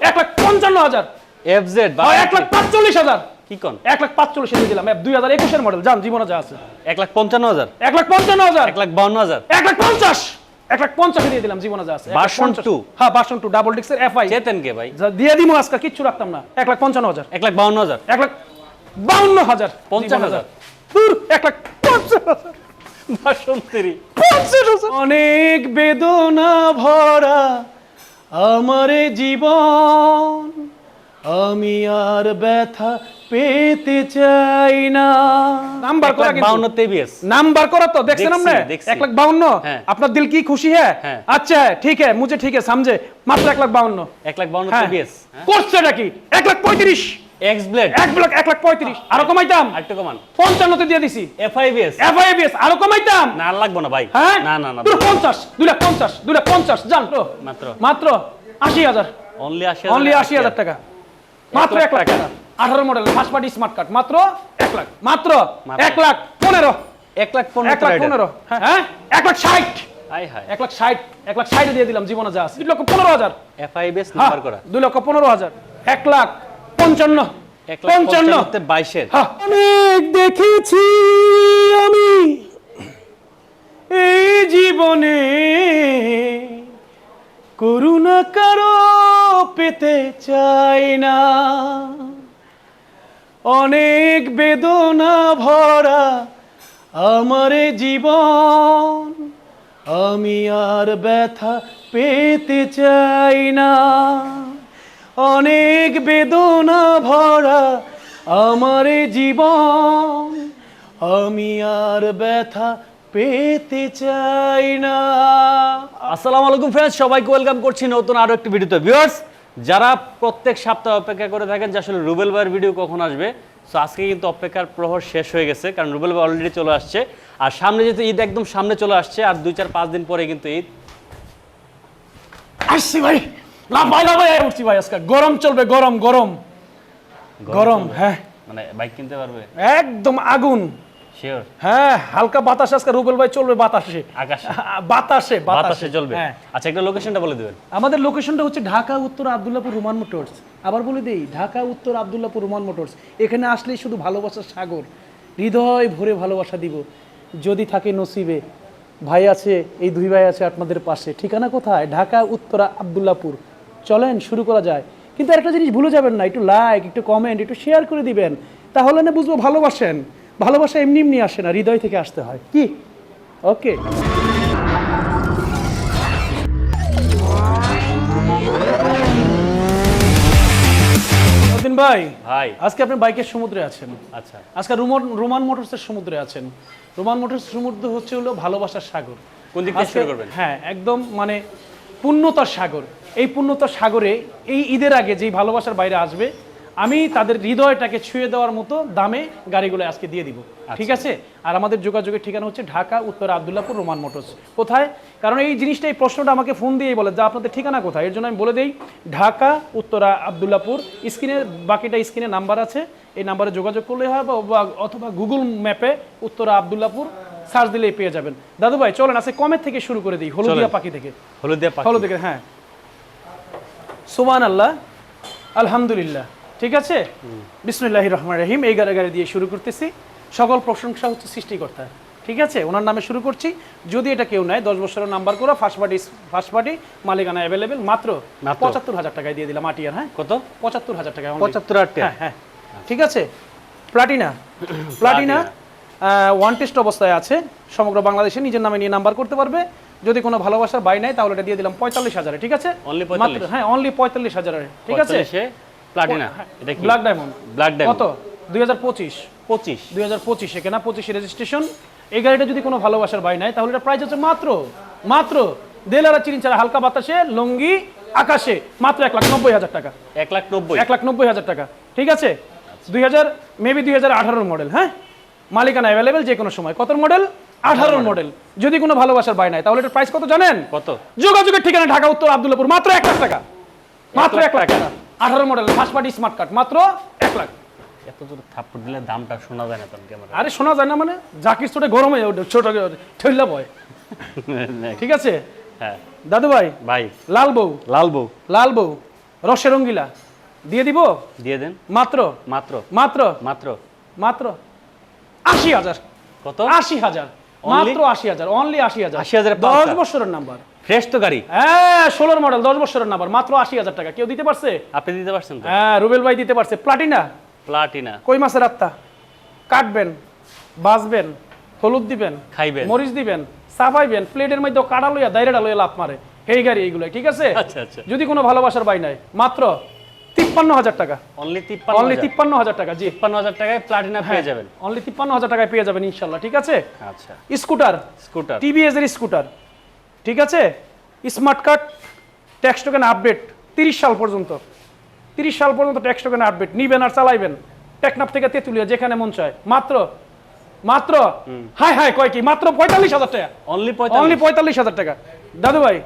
এক লাখ পঞ্চান্ন হাজার এফ জেড আর এক লাখ পাঁচচল্লিশ হাজার কি কোন এক লাখ পাঁচচল্লিশ দিয়ে দিলাম দুই হাজার একুশের মডেল যান জীবনে যা আছে এক লাখ পঞ্চান্ন হাজার এক লাখ পঞ্চান্ন হাজার এক লাখ বাউন্ন হাজার এক লাখ পঞ্চাশ এক লাখ পঞ্চাশে দিয়ে দিলাম জীবনে যা আছে? হ্যাঁ বাসন টু ডাবল ডিক্সের এফআই চেতেন কে ভাই দিয়ে আজকে কিচ্ছু রাখতাম না এক লাখ পঞ্চান্ন হাজার এক লাখ বাউন্ন হাজার এক লাখ বাউন্ন হাজার পঞ্চান্ন হাজার। ধুর, এক লাখ পঞ্চাশ হাজার অনেক বেদনা ভরা আমার জীবন আমি আর ব্যথা পেতে চাই না নাম্বার করা কিন্তু। বাউন্ন তেবিএস নাম্বার करो तो देख देखसी, हमने देखसी। एक लाख बावन हाँ। अपना दिल की खुशी है हाँ। अच्छा है ठीक है मुझे ठीक है समझे मात्र एक लाख बावन এক লাখ বাউন্ন হ্যাঁ তেবিএস করছে নাকি এক লাখ পঁয়ত্রিশ এক্স ব্লেড এক লাখ এক লাখ পঁয়ত্রিশ। আরও কমাইতাম? আরেকটু কমান। পঞ্চান্নতে দিয়ে দিছি। এফআইবিএস এফআইবিএস আরও কমাইতাম? না আর লাগবো না ভাই। হ্যাঁ? না না না দুটো পঞ্চাশ দুই লাখ পঞ্চাশ দুই লাখ পঞ্চাশ জান। তো মাত্র। মাত্র আশি হাজার। অনলি আশি অনলি আশি হাজার টাকা। মাত্র এক লাখ টাকা। আঠারো model first party smart card মাত্র এক লাখ। মাত্র। এক লাখ পনেরো। এক লাখ এক লাখ পনেরো। হ্যাঁ। এক লাখ ষাট। এক লাখ ষাট। এক লাখ ষাট দিয়ে দিলাম জীবনে যা আছে। দুই লক্ষ পনেরো হাজার। এফআইবিএস হ্যাঁ, নাম্বার করা। দুই লক্ষ পনেরো হাজার। এক লাখ। পঞ্চান্ন। পঞ্চান্ন বাইশের। হ্যাঁ। অনেক দেখেছি আমি এই জীবনে। করুণা কারও পেতে চাই না। অনেক বেদনা ভরা আমার জীবন। আমি আর ব্যথা পেতে চাই না। অনেক বেদনা ভরা আমার জীবন। আমি আর ব্যথা পেতে চাই না। আসসালামু আলাইকুম ফ্রেন্ডস সবাইকে ওয়েলকাম করছি নতুন আরও একটি ভিডিওতে ভিউয়ার্স যারা প্রত্যেক সপ্তাহ অপেক্ষা করে থাকেন যে আসলে রুবেল ভাইয়ের ভিডিও কখন আসবে সো আজকে কিন্তু অপেক্ষার প্রহর শেষ হয়ে গেছে কারণ রুবেল ভাই অলরেডি চলে আসছে। আর সামনে যেহেতু ঈদ একদম সামনে চলে আসছে আর দুই চার পাঁচ দিন পরে কিন্তু ঈদ। আসছি ভাই। ভাই লাভ উঠছি ভাই আজকে। গরম চলবে গরম গরম। গরম হ্যাঁ। মানে বাইক কিনতে পারবে? একদম আগুন। শিওর হ্যাঁ হালকা বাতাস আজকে রুবেল ভাই চলবে বাতাসে। আকাশে। বাতাসে বাতাসে। চলবে? হ্যাঁ। আচ্ছা একটা লোকেশনটা বলে দিবেন। আমাদের লোকেশনটা হচ্ছে ঢাকা উত্তর আবদুল্লাপুর রোমান মোটরস আবার বলে দেই ঢাকা উত্তর আবদুল্লাপুর রোমান মোটরস এখানে আসলেই শুধু ভালোবাসার সাগর। হৃদয় ভরে ভালোবাসা দিব। যদি থাকে নসিবে। ভাই আছে এই দুই ভাই আছে আপনাদের পাশে। ঠিকানা কোথায়? ঢাকা উত্তরা আবদুল্লাপুর। চলেন শুরু করা যায়। কিন্তু একটা জিনিস ভুলে যাবেন না একটু লাইক একটু কমেন্ট একটু শেয়ার করে দিবেন। তাহলে না বুঝব ভালোবাসেন। ভালোবাসা এমনি এমনি আসে না হৃদয় থেকে আসতে হয়। কি? ওকে ভাই ভাই। আজকে আপনি বাইকের সমুদ্রে আছেন। আচ্ছা। আজকে রোমান রোমান মোটরসের সমুদ্রে আছেন। রোমান মোটরস সমুদ্র হচ্ছে হলো ভালোবাসার সাগর। কোন দিক থেকে শুরু করবেন? হ্যাঁ একদম মানে পূর্ণতার সাগর। এই পূর্ণতার সাগরে এই ঈদের আগে যেই ভালোবাসার বাইরে আসবে আমি তাদের হৃদয়টাকে ছুঁয়ে দেওয়ার মতো দামে গাড়িগুলো আজকে দিয়ে দিব। ঠিক আছে? আর আমাদের যোগাযোগের ঠিকানা হচ্ছে ঢাকা উত্তর আবদুল্লাপুর রোমান মোটরস। কোথায়? কারণ এই জিনিসটা এই প্রশ্নটা আমাকে ফোন দিয়েই বলে যে আপনাদের ঠিকানা কোথায়? এর জন্য আমি বলে দিই ঢাকা উত্তরা আবদুল্লাপুর স্ক্রিনের বাকিটা স্ক্রিনে নাম্বার আছে। এই নাম্বারে যোগাযোগ করলে হয় বা- অথবা গুগল ম্যাপে উত্তরা আবদুল্লাপুর সার্চ দিলেই পেয়ে যাবেন। দাদু ভাই চলেন আজকে কমের থেকে শুরু করে দিই হলদিয়া পাখি থেকে। হলুদিয়া পাখি। ফলো থেকে হ্যাঁ। সুমান আল্লাহ আলহামদুলিল্লাহ। ঠিক আছে? বিসমুল্লাহ রহমান রহিম এই গাড়ি গাড়ি দিয়ে শুরু করতেছি। সকল প্রশংসা হচ্ছে সৃষ্টিকর্তা। ঠিক আছে? ওনার নামে শুরু করছি। যদি এটা কেউ নেয় দশ বছরের নাম্বার করা ফার্স্ট পার্টি ফার্স্ট পার্টি মালিকানা অ্যাভেলেবেল মাত্র? পঁচাত্তর হাজার টাকায় দিয়ে দিলাম আটিয়ার হ্যাঁ? কত? পঁচাত্তর হাজার টাকা পঁচাত্তর হ্যাঁ হ্যাঁ। ঠিক আছে? প্লাটিনা প্লাটিনা ওয়ান টেস্ট অবস্থায় আছে। সমগ্র বাংলাদেশে নিজের নামে নিয়ে নাম্বার করতে পারবে। যদি কোনো ভালোবাসার বাই নেয় তাহলে এটা দিয়ে দিলাম পঁয়তাল্লিশ হাজারে ঠিক আছে? মাত্র হ্যাঁ অনলি পঁয়তাল্লিশ হাজারে ঠিক আছে? প্লাটিনা এটা কি? ব্ল্যাক ডায়মন্ড ব্ল্যাক কত? ডায়মন্ড দুই হাজার পঁচিশ। পঁচিশ। দুই হাজার পঁচিশে কেনা পঁচিশে রেজিস্ট্রেশন এই গাড়িটা যদি কোনো ভালোবাসার বাই নেয় তাহলে এটা প্রাইস হচ্ছে মাত্র মাত্র দেলারা চিনি ছাড়া হালকা বাতাসে লঙ্গি আকাশে মাত্র এক লাখ নব্বই হাজার টাকা। এক লাখ নব্বই। এক লাখ নব্বই হাজার টাকা ঠিক আছে? দুই হাজার মেবি দুই হাজার আঠারোর মডেল হ্যাঁ? মালিকানা অ্যাভেলেবেল যে কোনো সময়। কত মডেল আঠারোর মডেল যদি কোনো ভালোবাসার বাই নাই তাহলে এটার প্রাইস কত জানেন? কত? যোগাযোগের ঠিকানা ঢাকা উত্তর আবদুল্লাপুর মাত্র এক লাখ টাকা। মাত্র এক লাখ টাকা। আঠারো model first party smart card মাত্র এক লাখ। এত জোরে থাপ্পড় দিলে দামটা শোনা যায় না তোর ক্যামেরা আরে শোনা যায় না মানে? যা কিছুটা গরম হয়ে ছোট ঠেল্লা বয়। ঠিক আছে? হ্যাঁ। দাদু ভাই? ভাই। লাল বউ? লাল বউ। লাল বউ। রসের রঙ্গিলা দিয়ে দিব? দিয়ে দেন। মাত্র? মাত্র। মাত্র? মাত্র। মাত্র? আশি হাজার। কত? আশি হাজার। মাত্র আশি হাজার অনলি আশি হাজার। 80,000 এ দশ বছরের নাম্বার। ফ্রেশ তো গাড়ি। হ্যাঁ ষোলোর মডেল দশ বছরের নাম্বার মাত্র আশি হাজার টাকা। কেউ দিতে পারছে? আপনি দিতে পারছেন হ্যাঁ রুবেল ভাই দিতে পারছে। প্লাটিনা প্লাটিনা কই মাছের আত্মা? কাটবেন বাজবেন হলুদ দিবেন খাইবেন। মরিচ দিবেন সাফাইবেন প্লেটের মধ্যে কাটা লইয়া দাইরেটা লইয়া লাভ মারে। এই গাড়ি এইগুলো ঠিক আছে? আচ্ছা আচ্ছা। যদি কোনো ভালোবাসার বাই নাই মাত্র তিপ্পান্ন হাজার টাকা। অনলি তিপ্পান্ন অনলি তিপ্পান্ন হাজার টাকা জি। তিপ্পান্ন হাজার টাকায় প্লাটিনা পেয়ে যাবেন। অনলি তিপ্পান্ন হাজার টাকায় পেয়ে যাবেন ইনশাল্লাহ ঠিক আছে? আচ্ছা। স্কুটার। স্কুটার। টিভিএস এর স্কুটার ঠিক আছে? Smart card tax token update তিরিশ সাল পর্যন্ত। তিরিশ সাল পর্যন্ত ট্যাক্স টোকেন আপডেট নিবেন আর চালাইবেন। টেকনাফ থেকে তেঁতুলিয়া যেখানে মন চায়। মাত্র মাত্র হাই হাই কয় কি? মাত্র পঁয়তাল্লিশ হাজার টাকা। অনলি অনলি পঁয়তাল্লিশ পঁয়তাল্লিশ হাজার টাকা। দাদু ভাই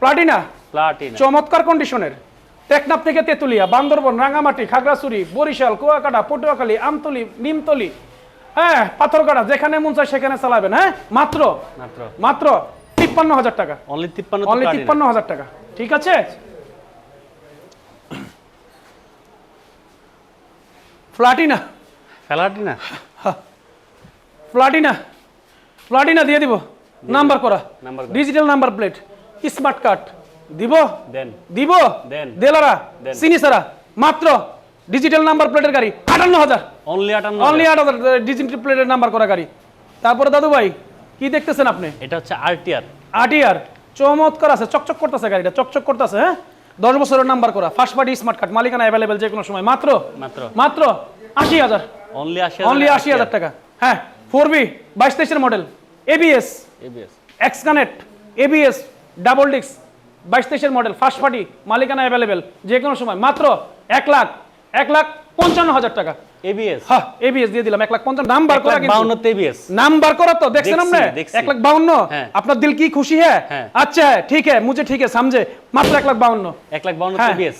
প্লাটিনা প্লাটিনা চমৎকার কন্ডিশনের টেকনাফ থেকে তেঁতুলিয়া বান্দরবন রাঙামাটি খাগড়াছড়ি বরিশাল কুয়াকাটা পটুয়াখালী আমতলি নিমতলি হ্যাঁ পাথরকাটা যেখানে মন চায় সেখানে চালাবেন হ্যাঁ? মাত্র? মাত্র। তিপ্পান্ন হাজার টাকা। অনলি তিপ্পান্ন অনলি তিপ্পান্ন হাজার টাকা। ঠিক আছে? প্লাটিনা প্লাটিনা প্লাটিনা প্লাটিনা দিয়ে দিব। নাম্বার করা। Digital number plate smart card দিব? দেন। দিব? দেন। দেলারা দেন। সিনিসারা মাত্র ডিজিটাল নাম্বার প্লেটের গাড়ি আটান্ন হাজার। অনলি আটান্ন অনলি আট হাজার ডিজিটাল প্লেটের নাম্বার করা গাড়ি। তারপরে দাদু ভাই কি দেখতেছেন আপনি? এটা হচ্ছে আরটিআর আটিয়ার চমৎকার আছে চকচক করতেছে গাড়িটা চকচক করতেছে হ্যাঁ? দশ বছরের নাম্বার করা ফার্স্ট পার্টি স্মার্ট কার্ড মালিকানা অ্যাভেলেবেল যে কোনো সময়। মাত্র? মাত্র। মাত্র আশি হাজার অনলি আশি অনলি আশি হাজার টাকা। হ্যাঁ ফোর বি বাইশ তেইশের model ABS ABS X connect ABS double ডিক্স বাইশ তেইশের মডেল ফার্স্ট পার্টি মালিকানা অ্যাভেলেবেল যে কোনো সময়। মাত্র এক লাখ এক লাখ পঞ্চান্ন হাজার টাকা। এবিএস হ্যাঁ এবিএস দিয়ে দিলাম এক লাখ পঞ্চান্ন। নাম বার করা বাউন্ন এবিএস নাম বার করা তো দেখছেন আপনি? এক লাখ বাউন্ন। আপনার দিল কি খুশি হ্যাঁ? আচ্ছা ঠিক হ্যাঁ মুঝে ঠিক হ্যাঁ সামঝে মাত্র এক লাখ বাউন্ন। এক লাখ বাউন্ন হ্যাঁ। এবিএস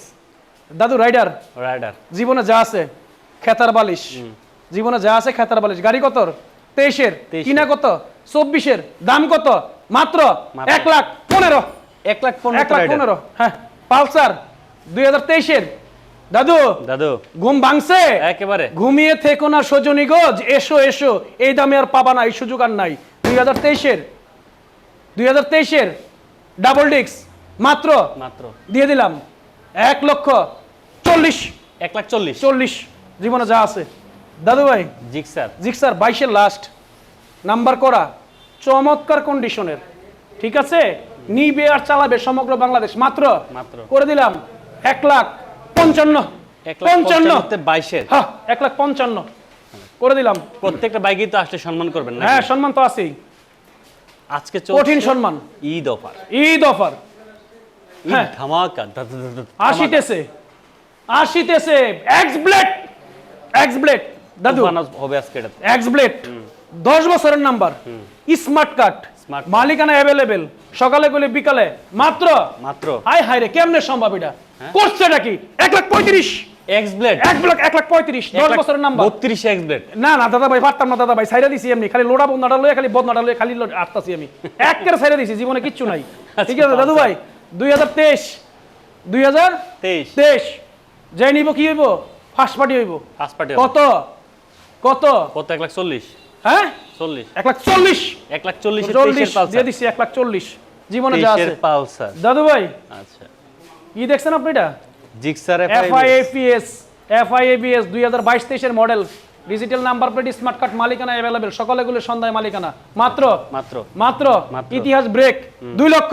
দাদু রাইডার। রাইডার। জীবনে যা আছে খেতার বালিশ। জীবনে যা আছে খেতার বালিশ। গাড়ি কত? তেইশের। কিনা কত? চব্বিশের। দাম কত? মাত্র এক লাখ পনেরো। এক লাখ এক পনেরো লাখ পনেরো হ্যাঁ। পালসার দুই হাজার তেইশের। দাদু দাদু। ঘুম ভাঙছে? একেবারে। ঘুমিয়ে থেকো না সজনী গজ এসো এসো। এই দামে আর পাবা না এই সুযোগ আর নাই। দুই হাজার তেইশের দুই হাজার তেইশের ডাবল ডিক্স মাত্র? মাত্র। দিয়ে দিলাম। এক লক্ষ চল্লিশ। এক লাখ চল্লিশ। চল্লিশ। জীবনে যা আছে। দাদু ভাই জিক্সার। জিক্সার বাইশের লাস্ট নাম্বার করা চমৎকার কন্ডিশনের ঠিক আছে? নিবে আর চালাবে সমগ্র বাংলাদেশ। মাত্র। করে দিলাম। এক লাখ পঞ্চান্ন। পঞ্চান্ন। বাইশের। হ্যাঁ এক লাখ পঞ্চান্ন। করে দিলাম। প্রত্যেকটা বাইকই তো আসলে সম্মান করবেন না হ্যাঁ সম্মান তো আছেই। আজকে কঠিন সম্মান। ঈদ অফার। ঈদ অফার। হ্যাঁ। ধামাকা। আসিতেছে আসিতেছে এক্স ব্লেড এক্স ব্লেড দাদু। হবে আজকে এক্স ব্লেড দশ বছরের নাম্বার। Smart card. মালিকানা অ্যাভেলেবেল সকালে গেলে বিকালে। মাত্র? মাত্র। হাই হাই রে কেমনে সম্ভব এটা? করছেটা কি? এক লাখ পঁয়ত্রিশ? এক্স ব্লেড এক লাখ এক লাখ পঁয়ত্রিশ দশ বছরের নাম্বার বত্রিশ এক্স ব্লেড না না দাদা ভাই পারতাম না দাদা ভাই সাইরা দিছি এমনি। খালি লোড়া বদনাটা লয়ে খালি বদনাটা লয়ে খালি আটতাছি আমি। এক করে সাইরা দিছি জীবনে কিচ্ছু নাই। ঠিক আছে দাদু ভাই দুই হাজার তেইশ দুই হাজার তেইশ। তেইশ। যাই নিব কি হইব? ফার্স্ট পার্টি হইব। ফার্স্ট পার্টি কত? কত? কত? এক লাখ চল্লিশ। হ্যাঁ? চল্লিশ। এক লাখ চল্লিশ। এক লাখ চল্লিশ চল্লিশ দিয়ে দিছি এক লাখ চল্লিশ। জীবনে যা আছে। পালসার। দাদু ভাই আচ্ছা। কি দেখছেন আপনি এটা? জিক্সার এফআইএপিএস এফআইএবিএস দুই হাজার বাইশ তেইশের model. Digital number plate smart card মালিকানা অ্যাভেলেবেল সকালেগুলো সন্ধ্যায় মালিকানা। মাত্র? মাত্র। মাত্র। ইতিহাস ব্রেক দুই লক্ষ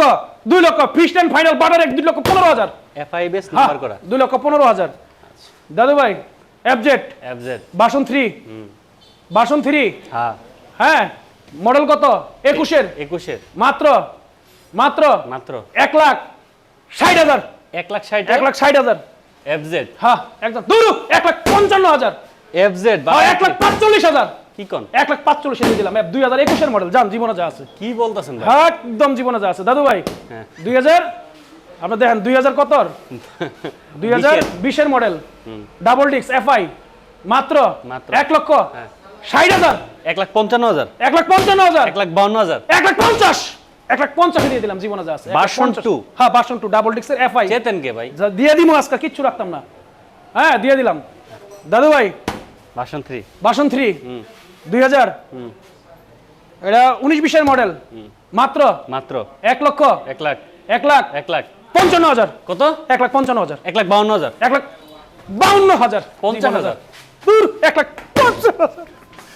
দুই লক্ষ। ফিস্ট অ্যান্ড ফাইনাল বাটার এক দুই লক্ষ পনেরো হাজার। এফআইবিএস নাম্বার করা দুই লক্ষ পনেরো হাজার। দাদু ভাই এফজেড বাসন থ্রি বাসন থ্রি? হ্যাঁ। হ্যাঁ? মডেল কত? একুশের? একুশের। মাত্র? মাত্র? মাত্র। এক লাখ ষাট হাজার। এক লাখ ষাট এক লাখ ষাট হাজার। এফজেড হ্যাঁ একদম। দুরু! এক লাখ পঞ্চান্ন হাজার। এফজেড হ্যাঁ, এক লাখ পাঁচচল্লিশ হাজার। কি কোন? এক লাখ পাঁচচল্লিশ দিয়ে দিলাম। দুই হাজার একুশের মডেল। জান জীবনে যা আছে। কি বলতেছেন হ্যাঁ, একদম জীবনে যা আছে। দাদু ভাই হ্যাঁ। দুই হাজার? আপনি দেখেন দুই হাজার কতর দুই হাজার বিশের। মডেল। ডাবল ডিক্স এফআই মাত্র? মাত্র। এক লক্ষ? হ্যাঁ। ষাট হাজার এক লাখ পঞ্চান্ন হাজার এক লাখ পঞ্চান্ন হাজার এক লাখ বাউন্ন হাজার এক লাখ পঞ্চাশ এক লাখ পঞ্চাশে দিয়ে দিলাম জীবনে আছে লাখ Version হ্যাঁ বাসন টু ডাবল ডিক্সের এফআই চেতেন কে ভাই দিয়ে দিব আজকে কিচ্ছু রাখতাম না হ্যাঁ দিয়ে দিলাম দাদু ভাই ভার্সন থ্রি বাসন থ্রি দুই হাজার এটা উনিশ বিশের মডেল মাত্র মাত্র এক লক্ষ এক লাখ এক লাখ এক লাখ পঞ্চান্ন হাজার কত এক লাখ পঞ্চান্ন হাজার এক লাখ বাউন্ন হাজার এক লাখ বাউন্ন হাজার পঞ্চান্ন হাজার। দূর এক লাখ পঞ্চান্ন হাজার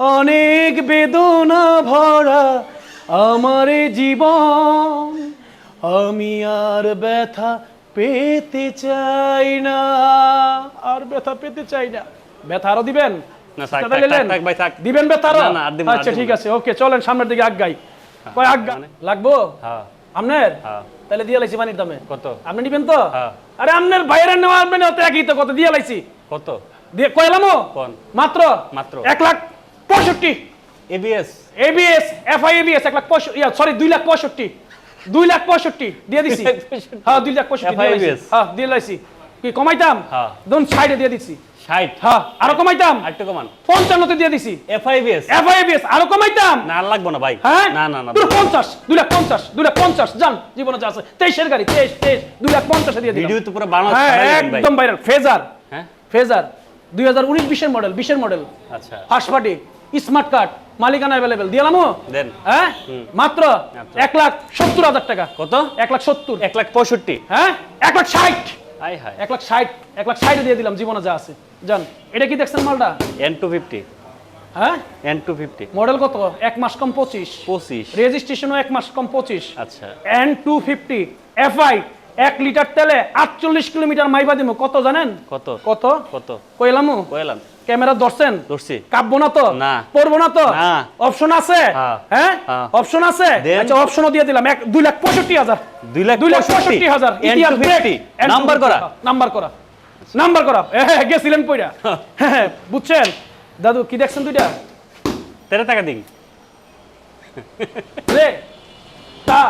অনেক বেদনা ভরা আমার জীবন। আমি আর ব্যথা পেতে চাই না। আর ব্যথা পেতে চাই না। ব্যথা আরও দিবেন? ব্যথা আচ্ছা ঠিক আছে ওকে চলেন সামনের দিকে আগাই কয় আগা মানে? লাগবো? হ্যাঁ। আপনার হ্যাঁ। তাহলে দিয়ে লাইছি পানির দামে। কত? আপনি নিবেন তো? হ্যাঁ। আরে আপনার বাইরে নেওয়া আপনি অত একই তো কত দিয়ে লাইছি? কত? দিয়ে কয়লামো মাত্র? মাত্র। এক লাখ পঁয়ষট্টি। এবিএস এবিএস এফআই এবিএস এক লাখ পঁয়ষট্টি সরি দুই লাখ পঁয়ষট্টি। দুই লাখ পঁয়ষট্টি দিয়ে দিছি। হ্যাঁ দুই লাখ পঁয়ষট্টি? হ্যাঁ দিয়ে লাইছি কি কমাইতাম? হ্যাঁ। ধরুন সাইডে দিয়ে দিছি। ষাট। হ্যাঁ আরও কমাইতাম? আরেকটু কমান। পঞ্চান্নতে দিয়ে দিছি। এফআইবিএস এফআই এবিএস আরও কমাইতাম? না লাগবো না ভাই। হ্যাঁ? না না না দুই পঞ্চাশ দুই লাখ পঞ্চাশ দুই লাখ পঞ্চাশ। যান জীবনে যা আছে। তেইশের গাড়ি তেইশ তেইশ দুই লাখ পঞ্চাশে দিয়ে দিলাম। ভিডিও তো পুরো বাংলা হ্যাঁ একদম ভাইরাল ফেজার। হ্যাঁ? ফেজার। দুই হাজার উনিশ বিশের মডেল বিশের মডেল আচ্ছা। ফার্স্ট পার্টি স্মার্ট কার্ড মালিকানা অ্যাভেলেবেল দিলামো? দেন। হ্যাঁ? মাত্র। এক লাখ সত্তর হাজার টাকা। কত? এক লাখ সত্তর। এক লাখ পঁয়ষট্টি। হ্যাঁ? এক লাখ ষাট। এক লাখ ষাট। এক লাখ ষাটে দিয়ে দিলাম জীবনে যা আছে। জান এটা কি দেখছেন মালটা? এন টু ফিফটি হ্যাঁ? এন টু ফিফটি মডেল কত? এক মাস কম পঁচিশ। পঁচিশ। রেজিস্ট্রেশনও এক মাস কম পঁচিশ। আচ্ছা। এন টু ফিফটি এফআই এক লিটার তেলে আটচল্লিশ কিলোমিটার মাইবা দিব কত জানেন? কত? কত? কত? কইলামু? কয়লাম ক্যামেরা ধরছেন? ধরছি। কাটবো না তো? না। পড়ব না তো? না। অপশন আছে? হ্যাঁ। হ্যাঁ? হ্যাঁ। অপশন আছে? আচ্ছা অপশনও দিয়ে দিলাম। এক দুই লাখ পঁয়ষট্টি হাজার। দুই লাখ দুই লাখ পঁয়ষট্টি। হাজার। ইতিহাস ব্রেক। N250 নাম্বার করা। নাম্বার করা। নাম্বার করা। হ্যাঁ গেছিলেন পইরা হ্যাঁ। বুঝছেন? দাদু কি দেখছেন দুইটা? তেরো টাকা দিন। রে তা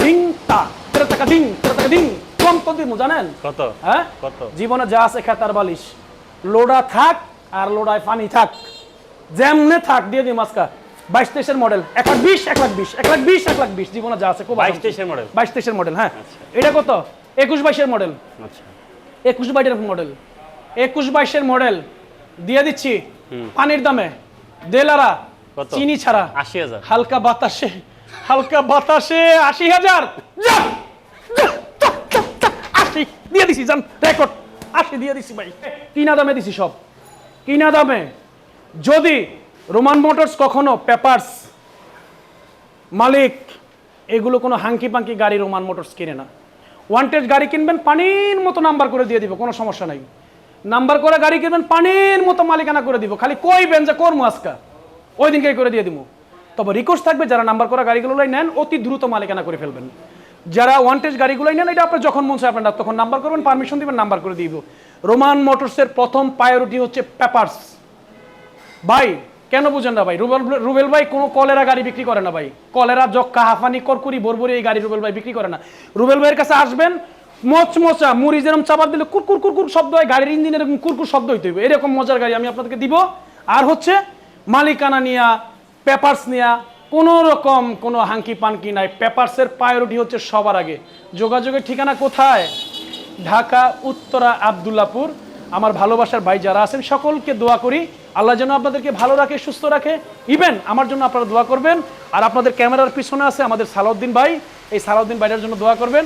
ধিং তা। তেরো টাকা দিন তেরো টাকা দিন। কম তো দিমু জানেন? কত? হ্যাঁ? কত? জীবনে যা আছে খেতার বালিশ। লোডা থাক আর লোডায় পানি থাক। যেমনে থাক দিয়ে দিই মাস্কা বাইশ তেইশের মডেল এক লাখ বিশ এক লাখ বিশ এক লাখ বিশ এক লাখ বিশ জীবনে যা আছে খুব বাইশ তেইশের মডেল বাইশ তেইশের মডেল হ্যাঁ। এটা কত? একুশ বাইশের মডেল আচ্ছা। একুশ বাইশের মডেল একুশ বাইশের মডেল দিয়ে দিচ্ছি পানির দামে। দেলারা চিনি ছাড়া। আশি হাজার। হালকা বাতাসে হালকা বাতাসে আশি হাজার। দিয়ে দিছি জান রেকর্ড আশি দিয়ে দিছি ভাই। কিনা দামে দিছি সব? কিনা দামে? যদি রোমান মোটরস কখনো পেপারস মালিক এগুলো কোনো হাঙ্কি পাঙ্কি গাড়ি রোমান মোটরস কিনে না। ওয়ান্টেড গাড়ি কিনবেন, পানির মতো নাম্বার করে দিয়ে দিব, কোনো সমস্যা নাই। নাম্বার করে গাড়ি কিনবেন, পানির মতো মালিকানা করে দিব। খালি কইবেন যে করমু আজকা। ওই দিনকে করে দিয়ে দিব তবে রিকোয়েস্ট থাকবে, যারা নাম্বার করা গাড়িগুলো নেন, অতি দ্রুত মালিকানা করে ফেলবেন। যারা ওয়ান্টেজ গাড়িগুলোই নেন, এটা আপনার যখন মন চায় আপনারা তখন নাম্বার করবেন পারমিশন দিবেন নাম্বার করে দিব। রোমান মোটরসের প্রথম প্রায়োরিটি হচ্ছে পেপারস ভাই, কেন বুঝেন না ভাই? রুবেল রুবেল ভাই কোনো কলেরা গাড়ি বিক্রি করে না ভাই। কলেরা জক্কা হাফানি করকুরি বরবরি এই গাড়ি রুবেল ভাই বিক্রি করে না। রুবেল ভাইয়ের কাছে আসবেন, মচমচা, মুড়ি যেরকম চাপাত দিলে কুরকুর কুরকুর শব্দ হয়, গাড়ির ইঞ্জিন এরকম কুরকুর শব্দ হইতে হবে এরকম মজার গাড়ি আমি আপনাদেরকে দিব। আর হচ্ছে মালিকানা নিয়া পেপারস নিয়া কোনো রকম কোনো হাঙ্কি পানকি নাই। পেপারসের প্রায়োরিটি হচ্ছে সবার আগে। যোগাযোগের ঠিকানা কোথায়? ঢাকা, উত্তরা, আবদুল্লাপুর। আমার ভালোবাসার ভাই যারা আছেন, সকলকে দোয়া করি। আল্লাহ যেন আপনাদেরকে ভালো রাখে, সুস্থ রাখে। ইভেন আমার জন্য আপনারা দোয়া করবেন। আর আপনাদের ক্যামেরার পিছনে আছে আমাদের সালাউদ্দিন ভাই। এই সালাউদ্দিন ভাইটার জন্য দোয়া করবেন।